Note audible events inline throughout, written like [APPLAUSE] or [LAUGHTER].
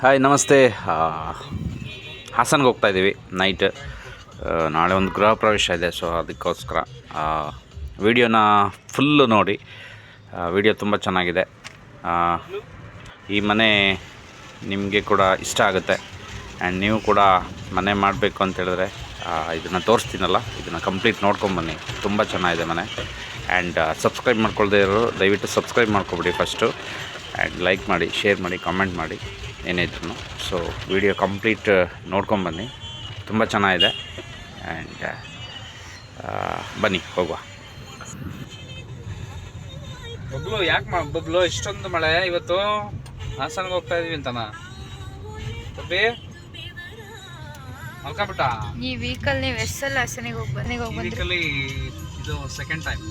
Hi ನಮಸ್ತೆ. ಹಾಸನ್ಗೆ ಹೋಗ್ತಾ ಇದ್ದೀವಿ ನೈಟ್ ನಾಳೆ ಒಂದು ಗೃಹ ಪ್ರವೇಶ ಇದೆ ಸೊ ಅದಕ್ಕೋಸ್ಕರ ವಿಡಿಯೋನ ಫುಲ್ಲು ನೋಡಿ. ವಿಡಿಯೋ ತುಂಬ ಚೆನ್ನಾಗಿದೆ. ಈ ಮನೆ ನಿಮಗೆ ಕೂಡ ಇಷ್ಟ ಆಗುತ್ತೆ. ಆ್ಯಂಡ್ ನೀವು ಕೂಡ ಮನೆ ಮಾಡಬೇಕು ಅಂತ ಹೇಳಿದ್ರೆ ಇದನ್ನು ತೋರಿಸ್ತೀನಲ್ಲ, ಇದನ್ನು ಕಂಪ್ಲೀಟ್ ನೋಡ್ಕೊಂಬನ್ನಿ ತುಂಬ ಚೆನ್ನಾಗಿದೆ ಮನೆ. ಆ್ಯಂಡ್ ಸಬ್ಸ್ಕ್ರೈಬ್ ಮಾಡ್ಕೊಳ್ದೇ ಇರೋರು ದಯವಿಟ್ಟು ಸಬ್ಸ್ಕ್ರೈಬ್ ಮಾಡ್ಕೊಬಿಡಿ ಫಸ್ಟು ಆ್ಯಂಡ್ ಲೈಕ್ ಮಾಡಿ ಶೇರ್ ಮಾಡಿ ಕಾಮೆಂಟ್ ಮಾಡಿ. ಏನೇ ಇದ್ರೂ ಸೊ ವಿಡಿಯೋ ಕಂಪ್ಲೀಟ್ ನೋಡ್ಕೊಂಬನ್ನಿ ತುಂಬ ಚೆನ್ನಾಗಿದೆ. ಆ್ಯಂಡ್ ಬನ್ನಿ ಹೋಗುವ. ಬಬ್ಲು ಯಾಕೆ ಮಾ ಬಬ್ಲು ಇಷ್ಟೊಂದು ಮಳೆ ಇವತ್ತು? ಹಾಸನ್ಗೆ ಹೋಗ್ತಾ ಇದೀವಿ ಅಂತನ? ಬಬ್ಬಿ ಮಲ್ಕೊಂಬಿಟ್ಟ? ಈ ವೀಕಲ್ ನೀವು ಎಷ್ಟೆಲ್ಲ ಹಾಸನಿಗೆ ಹೋಗಿ ಬನ್ನಿಗೆ ಹೋಗಿ ಇದು ಸೆಕೆಂಡ್ ಟೈಮ್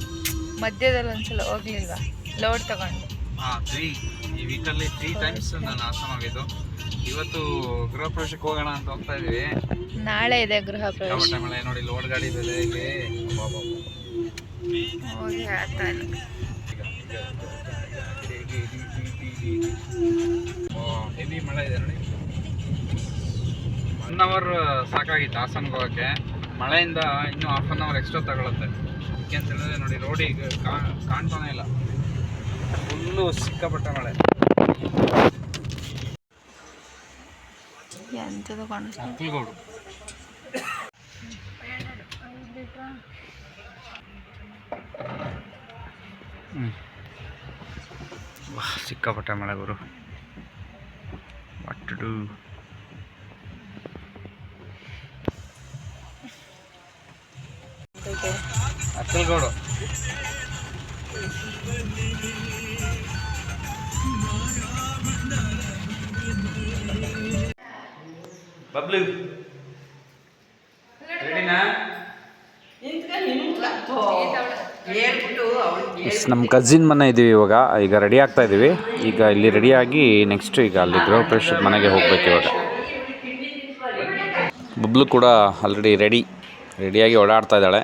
ಮಧ್ಯದಲ್ಲಿ ಒಂದ್ಸಲ ಹೋಗ್ಲಿಲ್ವಾ? ಲೋಡ್ ತಗೊಂಡು. ತ್ರೀ ಈ ವೀಕಲ್ಲಿ ತ್ರೀ ಟೈಮ್ಸ್ ನಾನು ಹಾಸನ ಹೋಗಿದ್ದು ಇವತ್ತು ಗೃಹ ಪ್ರವೇಶಕ್ಕೆ ಹೋಗೋಣ ಅಂತ ಹೋಗ್ತಾ ಇದೀವಿ. ನಾಳೆ ಇದೆ ಗೃಹ ಪ್ರವೇಶ. ಮಳೆ ನೋಡಿ ಲೋಡ್ ಗಾಡಿ ಇದೆ ಆತ ಇಲ್ಲ. ಹೆವಿ ಮಳೆ ಇದೆ ನೋಡಿ. ಒನ್ ಅವರ್ ಸಾಕಾಗಿತ್ತು ಹಾಸನ್ಗೆ ಹೋಗೋಕ್ಕೆ. ಮಳೆಯಿಂದ ಇನ್ನೂ ಹಾಫ್ ಅನ್ ಅವರ್ ಎಕ್ಸ್ಟ್ರಾ ತಗೊಳುತ್ತೆ. ಯಾಕೆ ಅಂತ ಹೇಳಿದ್ರೆ ನೋಡಿ ರೋಡಿಗೆ ಕಾಣ್ತಾನೆ ಇಲ್ಲ. ಫುಲ್ಲು ಸಿಕ್ಕಾಪಟ್ಟೆ ಮಳೆ. ಎಂಥದ್ದು ಕಾಣಿಸ್ತು ಸಿಕ್ಕಾಪಟ್ಟೆ ಮಳೆ ಗುರು. What to Akkalgodu Bablu. ನಮ್ಮ ಕಝಿನ್ ಮನೆ ಇದ್ದೀವಿ ಇವಾಗ. ಈಗ ರೆಡಿ ಆಗ್ತಾ ಇದ್ದೀವಿ ಈಗ ಇಲ್ಲಿ ರೆಡಿಯಾಗಿ ನೆಕ್ಸ್ಟ್ ಈಗ ಅಲ್ಲಿ ಗೃಹ ಪ್ರವೇಶದ ಮನೆಗೆ ಹೋಗ್ಬೇಕು ಇವಾಗ. ಬಬ್ಲು ಕೂಡ ಆಲ್ರೆಡಿ ರೆಡಿ ರೆಡಿಯಾಗಿ ಓಡಾಡ್ತಾ ಇದ್ದಾಳೆ.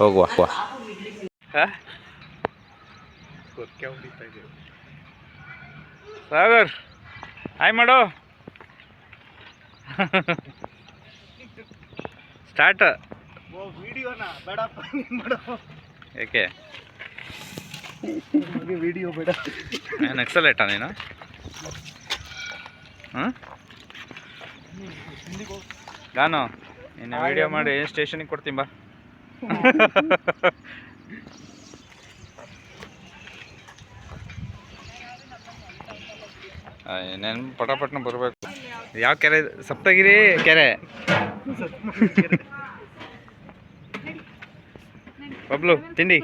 ಹೋಗುವ ಹೋಗುವ. ಸಾಗರ್ ಹಾಯ್ ಮಾಡು. ಸ್ಟಾರ್ಟ್ ಏಕೆ ವಿಡಿಯೋ ಬೇಡ ಏನು ಎಕ್ಸಲೇಟಾ ನೀನು ಹಾಂ ಗಾನು ನೀನು ವಿಡಿಯೋ ಮಾಡಿ ಸ್ಟೇಷನಿಗೆ ಕೊಡ್ತೀನಿ ಬಾ ಏನೇನು ಪಟಾಪಟ್ನ ಬರಬೇಕು ಯಾವ ಕೆರೆ? ಸಪ್ತಗಿರಿ ಕೆರೆ ಬಬ್ಲು ತಿಂಡಿ?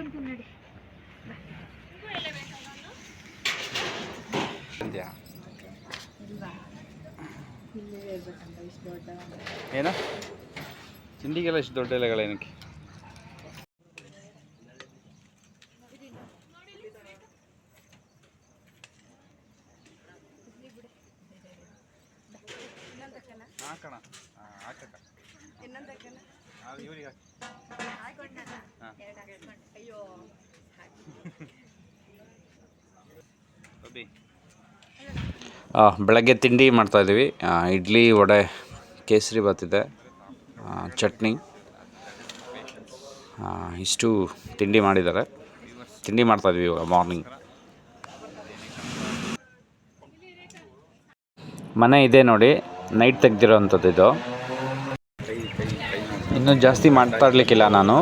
ಏನು ತಿಂಡಿಗೆಲ್ಲ ಇಷ್ಟು ದೊಡ್ಡ ಎಲೆಗಳೇನಕ್ಕೆ ಹಾಕಣ ಹಾಕಕ್ಕ ಅದು ಇವ್ರಿಗೆ ಹಾಕಿ ಹಾಂ ಬಬ್ಬಿ ಆ, ಬೆಳಗ್ಗೆ ತಿಂಡಿ ಮಾಡ್ತಾಯಿದ್ದೀವಿ ಇಡ್ಲಿ, ವಡೆ, ಕೇಸರಿ ಬಾತಿದೆ ಚಟ್ನಿ. ಇಷ್ಟು ತಿಂಡಿ ಮಾಡಿದ್ದಾರೆ. ತಿಂಡಿ ಮಾಡ್ತಾಯಿದ್ವಿ ಇವಾಗ, ಮಾರ್ನಿಂಗ್. ಮನೆ ಇದೆ ನೋಡಿ, ನೈಟ್ ತೆಗ್ದಿರೋ ಅಂಥದ್ದು ಇದು. ಇನ್ನೂ ಜಾಸ್ತಿ ಮಾತಾಡ್ಲಿಕ್ಕಿಲ್ಲ ನಾನು.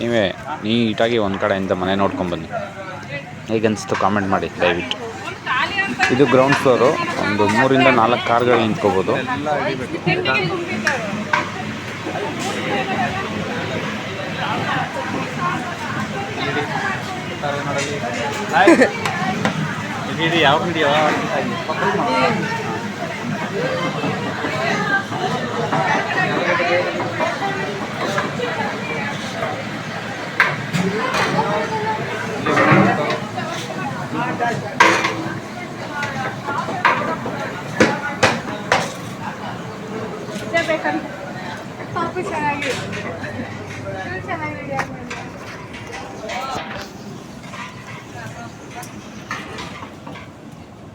ನೀವೇ ನೀಟಾಗಿ ಒಂದು ಕಡೆಯಿಂದ ಮನೆ ನೋಡ್ಕೊಂಬನ್ನಿ ಹೇಗನ್ನಿಸ್ತು ಕಾಮೆಂಟ್ ಮಾಡಿ, ದಯವಿಟ್ಟು. ಇದು ಗ್ರೌಂಡ್ ಫ್ಲೋರು ಒಂದು ಮೂರಿಂದ ನಾಲ್ಕು ಕಾರ್ಗಳು ನಿಂತ್ಕೋಬೋದು. ಯಾವ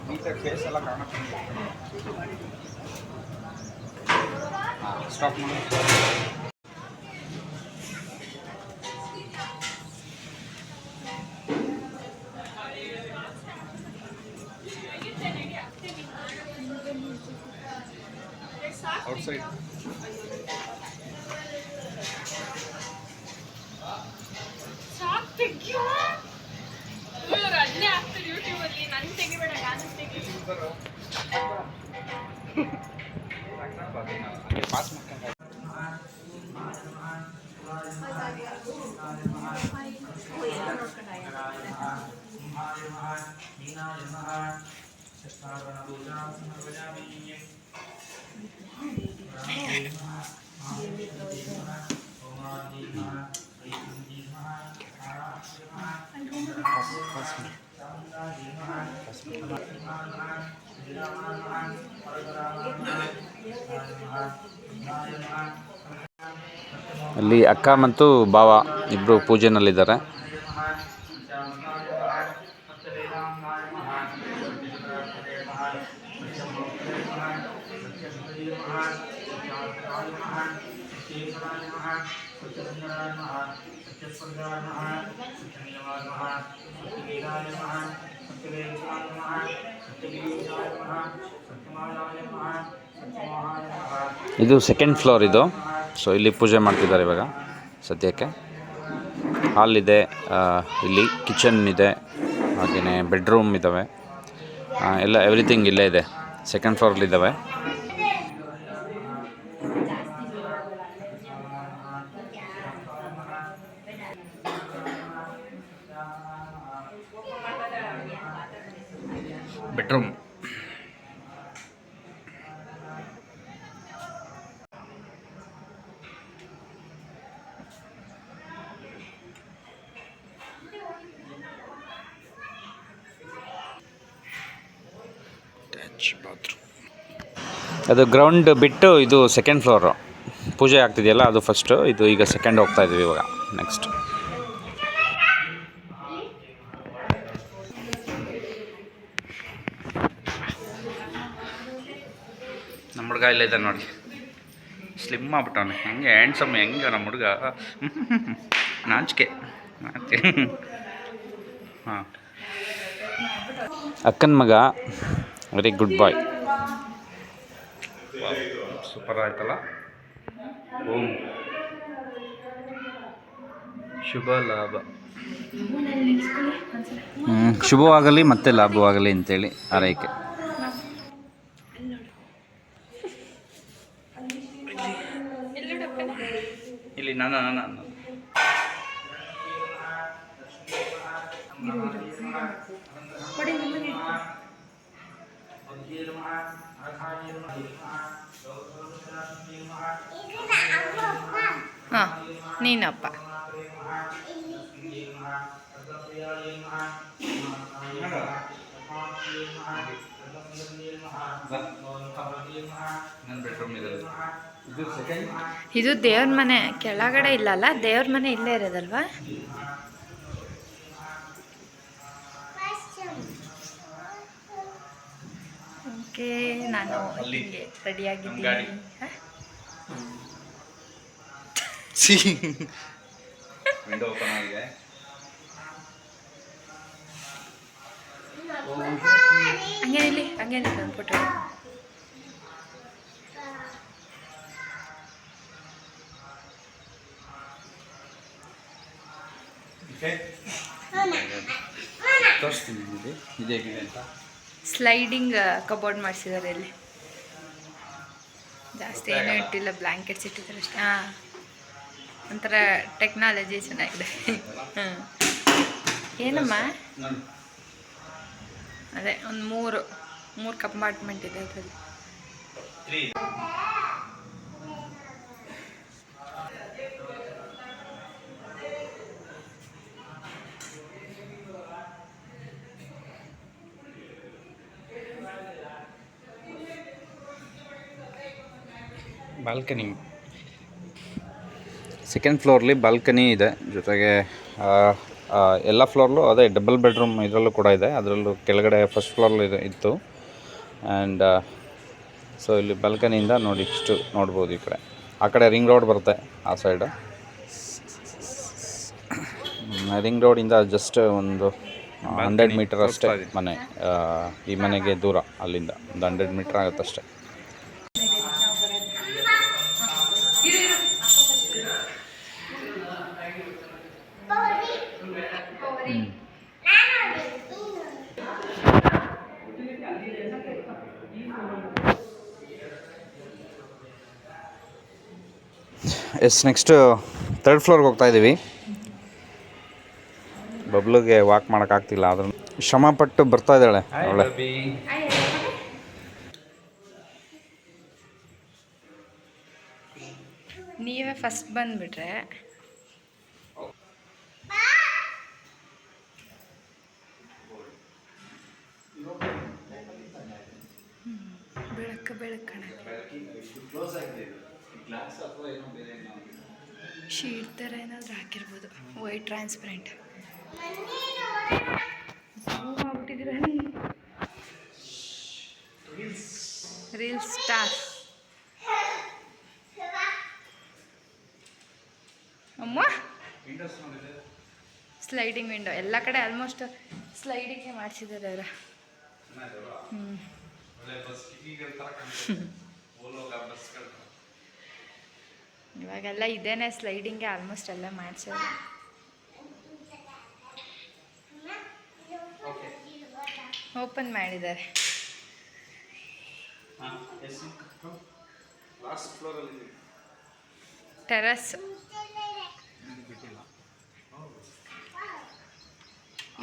ವಿಡಿಯೋ ಫೇಸ್ ಎಲ್ಲ ಸ್ಟಾಪ್ ಮಾಡಿ. ಪಾಸ್ ಮಾಡ್ಕೊಂಡು ಅಲ್ಲಿ ಅಕ್ಕ ಮತ್ತು ಭಾವ ಇಬ್ಬರು ಪೂಜೆನಲ್ಲಿದ್ದಾರೆ. ಇದು ಸೆಕೆಂಡ್ ಫ್ಲೋರ್ ಇದು. ಸೊ ಇಲ್ಲಿ ಪೂಜೆ ಮಾಡ್ತಿದ್ದಾರೆ ಇವಾಗ ಸದ್ಯಕ್ಕೆ. ಹಾಲ್ ಇದೆ ಇಲ್ಲಿ ಕಿಚನ್ ಇದೆ ಹಾಗೆಯೇ ಬೆಡ್ರೂಮ್ ಇದ್ದಾವೆ ಎಲ್ಲ ಎವ್ರಿಥಿಂಗ್ ಇಲ್ಲೇ ಇದೆ. ಸೆಕೆಂಡ್ ಫ್ಲೋರ್ಲಿದ್ದಾವೆ ಬೆಡ್ರೂಮ್ ಅದು ಗ್ರೌಂಡ್ ಬಿಟ್ಟು ಇದು ಸೆಕೆಂಡ್ ಫ್ಲೋರು ಪೂಜೆ ಆಗ್ತಿದೆಯಲ್ಲ ಅದು ಫಸ್ಟು ಇದು ಈಗ ಸೆಕೆಂಡ್ ಹೋಗ್ತಾ ಇದೀವಿ ಇವಾಗ. ನೆಕ್ಸ್ಟ್ ನಮ್ಮ ಹುಡುಗ ಇಲ್ಲ ಇದ್ದಾನೆ ನೋಡಿ. ಸ್ಲಿಮ್ ಆಗ್ಬಿಟ್ಟವನೆ. ಹೆಂಗೆ ಹ್ಯಾಂಡ್ಸಮ್ ಹೆಂಗೆ ನಮ್ಮ ಹುಡುಗ? [LAUGHS] ನಾಚಿಕೆ. ನಾಚಿಕೆ. [LAUGHS] ಹಾಂ. ಅಕ್ಕನ ಮಗ ವೆರಿ ಗುಡ್ ಬಾಯ್ ಸೂಪರ್ ಆಯ್ತಲ್ಲ? ಓಂ. ಶುಭ ಲಾಭ. ಶುಭವಾಗಲಿ ಮತ್ತೆ ಲಾಭವಾಗಲಿ ಅಂತೇಳಿ ಆರೈಕೆ ಇಲ್ಲಿ ನಾನು ನಾನು. ಹಾಂ ನೀನಪ್ಪ ಇದು ದೇವ್ರ ಮನೆ ಕೆಳಗಡೆ ಇಲ್ಲಲ್ಲ ದೇವ್ರ ಮನೆ ಇಲ್ಲೇ ಇರೋದಲ್ವಾ ಓಕೆ ನಾನು. ರೆಡಿಯಾಗಿದ್ದೀನಿ. ಸಿ ವಿಂಡೋ ಓಪನ್ ಆಗಿದೆ ಹಂಗೇನಿಲ್ಲಿ ಹಂಗೇನಿಲ್ಲ ಒಂದು ಫೋಟೋ ತೋರಿಸ್ತೀನಿ ನಿಮಗೆ. ಇದೇಗಿದೆ ಅಂತ? ಸ್ಲೈಡಿಂಗ್ ಕಬೋರ್ಡ್ ಮಾಡಿಸಿದ್ದಾರೆ ಇಲ್ಲಿ. ಜಾಸ್ತಿ ಏನೂ ಇಟ್ಟಿಲ್ಲ ಬ್ಲ್ಯಾಂಕೆಟ್ಸ್ ಇಟ್ಟಿದ್ದಾರೆ ಅಷ್ಟೇ. ಹಾಂ. ಒಂಥರ ಟೆಕ್ನಾಲಜಿ ಚೆನ್ನಾಗಿದೆ. ಹ್ಞೂ ಏನಮ್ಮ? ಅದೇ ಒಂದು ಮೂರು ಮೂರು ಕಂಪಾರ್ಟ್ಮೆಂಟ್ ಇದೆ ಅದರಲ್ಲಿ. ಬಾಲ್ಕನಿ ಸೆಕೆಂಡ್ ಫ್ಲೋರ್ಲಿ ಬಾಲ್ಕನಿ ಇದೆ. ಜೊತೆಗೆ ಎಲ್ಲ ಫ್ಲೋರ್ಲೂ ಅದೇ ಡಬಲ್ ಬೆಡ್ರೂಮ್ ಇದರಲ್ಲೂ ಕೂಡ ಇದೆ. ಅದರಲ್ಲೂ ಕೆಳಗಡೆ ಫಸ್ಟ್ ಫ್ಲೋರ್ಲಿ ಇದೆ ಇತ್ತು. ಆ್ಯಂಡ್ ಸೊ ಇಲ್ಲಿ ಬಾಲ್ಕನಿಯಿಂದ ನೋಡಿ ಇಷ್ಟು ನೋಡ್ಬೋದು ಈ ಕಡೆ. ಆ ಕಡೆ ರಿಂಗ್ ರೋಡ್ ಬರುತ್ತೆ ಆ ಸೈಡು ರಿಂಗ್ ರೋಡಿಂದ ಜಸ್ಟ್ ಒಂದು ಹಂಡ್ರೆಡ್ ಮೀಟರ್ ಅಷ್ಟೇ ಮನೆ ಈ ಮನೆಗೆ ದೂರ ಅಲ್ಲಿಂದ. ಒಂದು ಹಂಡ್ರೆಡ್ ಮೀಟ್ರ್ ಆಗುತ್ತಷ್ಟೇ. ಎಸ್ ನೆಕ್ಸ್ಟ್ ತರ್ಡ್ ಫ್ಲೋರ್ಗೆ ಹೋಗ್ತಾ ಇದ್ದೀವಿ ಬಬ್ಲುಗೆ ವಾಕ್ ಮಾಡೋಕ್ಕಾಗ್ತಿಲ್ಲ ಆದ್ರೂ ಶ್ರಮಪಟ್ಟು ಬರ್ತಾ ಇದ್ದಾಳೆ ಅವಳೆ. ನೀವೇ ಫಸ್ಟ್ ಬಂದುಬಿಟ್ರೆ ಶೀಟ್ ಥರ ಏನಾದರೂ ಹಾಕಿರ್ಬೋದು. ವೈಟ್ ಟ್ರಾನ್ಸ್ಪರೆಂಟ್ ಆಗ್ಬಿಟ್ಟಿದ್ದೀರ ರೀಲ್ ಸ್ಟಾರ್ ಅಮ್ಮ! ಸ್ಲೈಡಿಂಗ್ ವಿಂಡೋ ಎಲ್ಲ ಕಡೆ ಆಲ್ಮೋಸ್ಟ್ ಸ್ಲೈಡಿಂಗೇ ಮಾಡಿಸಿದ್ದಾರೆ ಅವರ. ಹ್ಞೂ ಇವಾಗೆಲ್ಲ ಇದೇನೆ ಸ್ಲೈಡಿಂಗ್ ಆಲ್ಮೋಸ್ಟ್ ಎಲ್ಲ ಮಾಡ್ಸೋದು. ಓಪನ್ ಮಾಡಿದ್ದಾರೆ. ಟೆರಸ್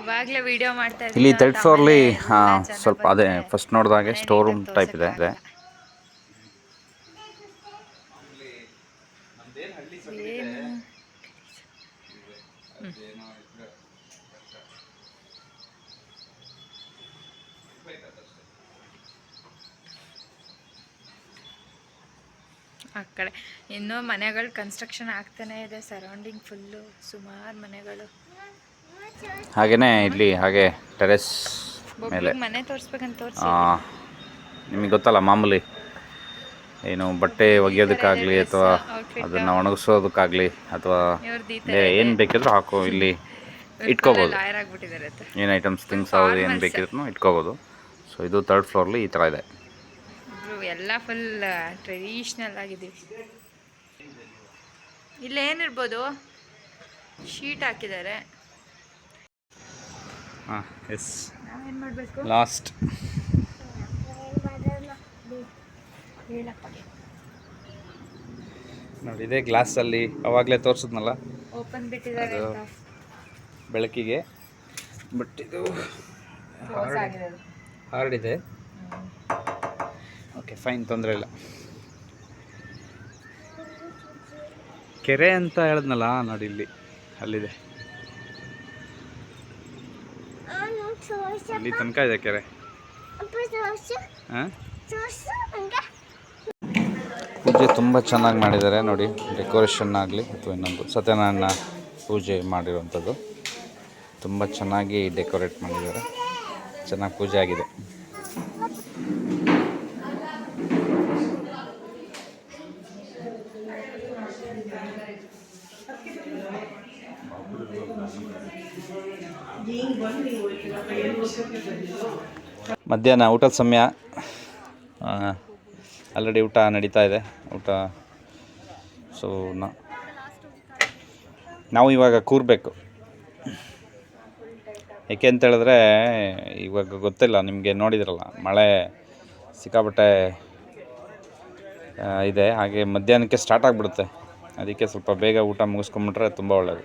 ಇವಾಗಲೇ ವಿಡಿಯೋ ಮಾಡ್ತಾ ಇಲ್ಲಿ ಅಂತ ಥರ್ಡ್ ಫ್ಲೋರ್ಲಿ ಸ್ವಲ್ಪ ಅದೇ ಫಸ್ಟ್ ನೋಡಿದಾಗೆ ಸ್ಟೋರ್ ರೂಮ್ ಟೈಪ್ ಇದೆ ಇದೆ ತೋರ್ಸಕ್ಕಾಗಲ್ಲ. ಏನು? ಆ ಕಡೆ. ಇನ್ನೂ ಮನೆಗಳು ಕನ್ಸ್ಟ್ರಕ್ಷನ್ ಆಗ್ತಾನೆ ಇದೆ ಸರೌಂಡಿಂಗ್ ಫುಲ್ಲು ಸುಮಾರು ಮನೆಗಳು. ಹಾಗೇ ಇಲ್ಲಿ ಹಾಗೆ ಟೆರೆಸ್ ಮೇಲೆ. ಮನೆ ತೋರಿಸ್ಬೇಕಂತ ತೋರಿಸಿ ನಿಮಗೆ ಗೊತ್ತಲ್ಲ ಮಾಮೂಲಿ ಏನು ಬಟ್ಟೆ ಒಗೆಯೋದಕ್ಕಾಗಲಿ ಅಥವಾ ಅದನ್ನು ಒಣಗಿಸೋದಕ್ಕಾಗಲಿ ಅಥವಾ ಬೇರೆ ಏನು ಬೇಕಿದ್ರೂ ಹಾಕೋ ಇಲ್ಲಿ ಇಟ್ಕೋಬೋದು. ಏನು ಐಟಮ್ಸ್ ಥಿಂಗ್ಸ್ ಆಗೋದು ಏನು ಬೇಕಿದ್ರು ಇಟ್ಕೋಬೋದು. ಸೊ ಇದು ತರ್ಡ್ ಫ್ಲೋರ್ಲಿ ಈ ಥರ ಇದೆ. ಎಲ್ಲ ಫುಲ್ ಟ್ರೆಡಿಷ್ನಲ್ ಆಗಿದ್ದೀವಿ. ಇಲ್ಲೇನಿರ್ಬೋದು ಶೀಟ್ ಹಾಕಿದ್ದಾರೆ. ಎಸ್ ನಾವೇನು ಮಾಡಬೇಕು? ಲಾಸ್ಟ್ ನೋಡಿ ಇದೇ ಗ್ಲಾಸಲ್ಲಿ ಅವಾಗಲೇ ತೋರಿಸಿದ್ನಲ್ಲ? ಓಪನ್ ಬಿಟ್ಟಿದ್ದಾರೆ ಬೆಳಕಿಗೆ. ಬಟ್ ಇದು ಹಾರ್ಡ್ ಇದೆ. ಓಕೆ ಫೈನ್ ತೊಂದರೆ ಇಲ್ಲ. ಕೆರೆ ಅಂತ ಹೇಳಿದ್ನಲ್ಲ, ನೋಡಿ ಇಲ್ಲಿ, ಅಲ್ಲಿದೆ. ಇಲ್ಲಿ ತನಕ ಇದೆ ಕೆರೆ. ಪೂಜೆ ತುಂಬ ಚೆನ್ನಾಗಿ ಮಾಡಿದ್ದಾರೆ, ನೋಡಿ ಡೆಕೋರೇಷನ್ ಆಗಲಿ ಅಥವಾ ಇನ್ನೊಂದು ಸತ್ಯನಾರಾಯಣ ಪೂಜೆ ಮಾಡಿರುವಂಥದ್ದು. ತುಂಬ ಚೆನ್ನಾಗಿ ಡೆಕೋರೇಟ್ ಮಾಡಿದ್ದಾರೆ. ಚೆನ್ನಾಗಿ ಪೂಜೆ ಆಗಿದೆ. ಮಧ್ಯಾಹ್ನ ಊಟದ ಸಮಯ ಆಲ್ರೆಡಿ ಊಟ ನಡೀತಾ ಇದೆ. ಊಟ ಸೊ ನಾವು ಇವಾಗ ಕೂರಬೇಕು. ಏಕೆ ಅಂತ ಹೇಳಿದ್ರೆ, ಇವಾಗ ಗೊತ್ತಿಲ್ಲ, ನಿಮಗೆ ನೋಡಿದ್ರಲ್ಲ, ಮಳೆ ಸಿಕ್ಕಾಪಟ್ಟೆ ಇದೆ. ಹಾಗೆ ಮಧ್ಯಾಹ್ನಕ್ಕೆ ಸ್ಟಾರ್ಟ್ ಆಗಿಬಿಡುತ್ತೆ. ಅದಕ್ಕೆ ಸ್ವಲ್ಪ ಬೇಗ ಊಟ ಮುಗಿಸ್ಕೊಂಬಿಟ್ರೆ ತುಂಬ ಒಳ್ಳೆಯದು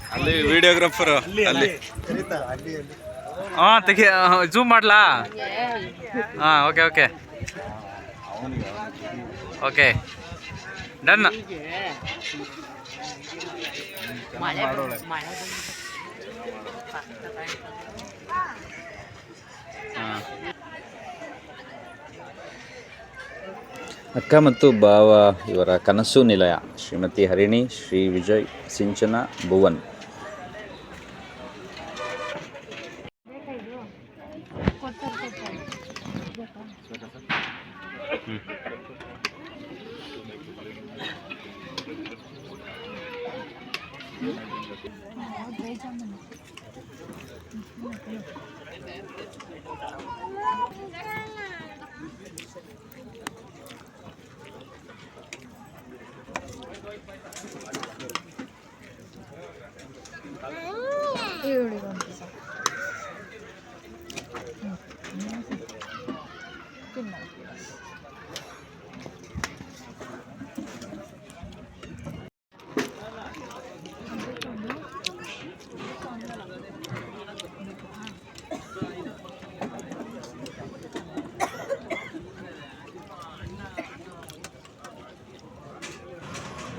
ಅಲ್ಲಿ ವಿಡಿಯೋಗ್ರಾಫರ್ ಅಲ್ಲಿ ಹಾ ತೆಗಿ ಜೂಮ್ ಮಾಡ್ಲಾ? ಹಾ ಓಕೆ ಓಕೆ ಓಕೆ ಡನ್ ಅಕ್ಕ ಮತ್ತು ಭಾವ ಇವರ ಕನಸು ನಿಲಯ. ಶ್ರೀಮತಿ ಹರಿಣಿ ಶ್ರೀ ವಿಜಯ್ ಸಿಂಚನ ಭುವನ್. జామున్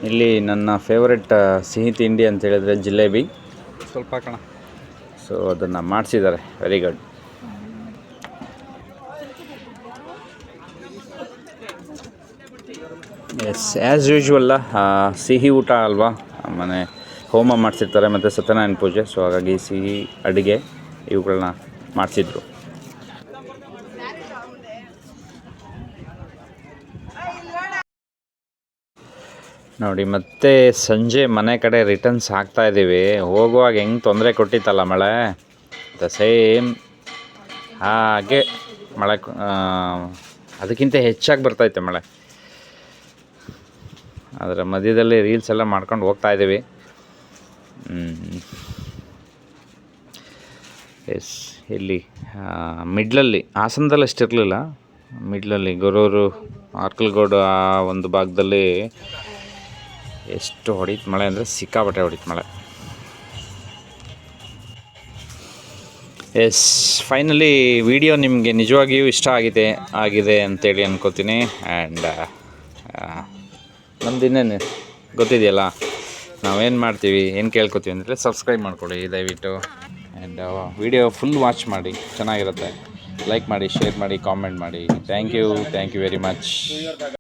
ಇಲ್ಲಿ ನನ್ನ ಫೇವ್ರೆಟ್ ಸಿಹಿ ತಿಂಡಿ ಅಂತ ಹೇಳಿದ್ರೆ ಜಿಲೇಬಿ. ಸ್ವಲ್ಪ ಕಣ. ಸೊ ಅದನ್ನು ಮಾಡಿಸಿದ್ದಾರೆ. ವೆರಿ ಗುಡ್ ಎಸ್ ಆ್ಯಸ್ ಯೂಶ್ವಲ್ಲ ಸಿಹಿ ಊಟ ಅಲ್ವಾ? ಮನೆ ಹೋಮ ಮಾಡಿಸಿರ್ತಾರೆ ಮತ್ತು ಸತ್ಯನಾರಾಯಣ ಪೂಜೆ. ಸೊ ಹಾಗಾಗಿ ಸಿಹಿ ಅಡುಗೆ ಇವುಗಳನ್ನ ಮಾಡಿಸಿದ್ರು. ನೋಡಿ, ಮತ್ತೆ ಸಂಜೆ ಮನೆ ಕಡೆ ರಿಟರ್ನ್ಸ್ ಆಗ್ತಾ ಇದ್ದೀವಿ. ಹೋಗುವಾಗ ಹೆಂಗೆ ತೊಂದರೆ ಕೊಟ್ಟಿತ್ತಲ್ಲ ಮಳೆ? ದ ಸೇಮ್ ಹಾಗೆ ಮಳೆ ಅದಕ್ಕಿಂತ ಹೆಚ್ಚಾಗಿ ಬರ್ತೈತೆ ಮಳೆ. ಅದರ ಮಧ್ಯದಲ್ಲಿ ರೀಲ್ಸ್ ಎಲ್ಲ ಮಾಡ್ಕೊಂಡು ಹೋಗ್ತಾ ಇದ್ದೀವಿ. ಎಸ್ ಇಲ್ಲಿ ಮಿಡ್ಲಲ್ಲಿ, ಹಾಸನದಲ್ಲಿ ಅಷ್ಟಿರಲಿಲ್ಲ. ಮಿಡ್ಲಲ್ಲಿ, ಗೊರೂರು, ಆರ್ಕಲ್ಗೋಡು ಆ ಒಂದು ಭಾಗದಲ್ಲಿ ಎಷ್ಟು ಹೊಡಿತು ಮಳೆ ಅಂದರೆ ಸಿಕ್ಕಾಪಟ್ಟೆ ಹೊಡಿತು ಮಳೆ. ಎಸ್ ಫೈನಲಿ ವಿಡಿಯೋ ನಿಮಗೆ ನಿಜವಾಗಿಯೂ ಇಷ್ಟ ಆಗಿದೆ ಆಗಿದೆ ಅಂತೇಳಿ ಅನ್ಕೋತೀನಿ. ಆ್ಯಂಡ್ ನಮ್ದು ಇನ್ನೇನು ಗೊತ್ತಿದೆಯಲ್ಲ, ನಾವೇನು ಮಾಡ್ತೀವಿ, ಏನು ಕೇಳ್ಕೊತೀವಿ ಅಂದರೆ ಸಬ್ಸ್ಕ್ರೈಬ್ ಮಾಡ್ಕೊಳ್ಳಿ ದಯವಿಟ್ಟು. ಆ್ಯಂಡ್ ವಿಡಿಯೋ ಫುಲ್ ವಾಚ್ ಮಾಡಿ, ಚೆನ್ನಾಗಿರುತ್ತೆ. ಲೈಕ್ ಮಾಡಿ ಶೇರ್ ಮಾಡಿ ಕಾಮೆಂಟ್ ಮಾಡಿ. Thank you thank you very much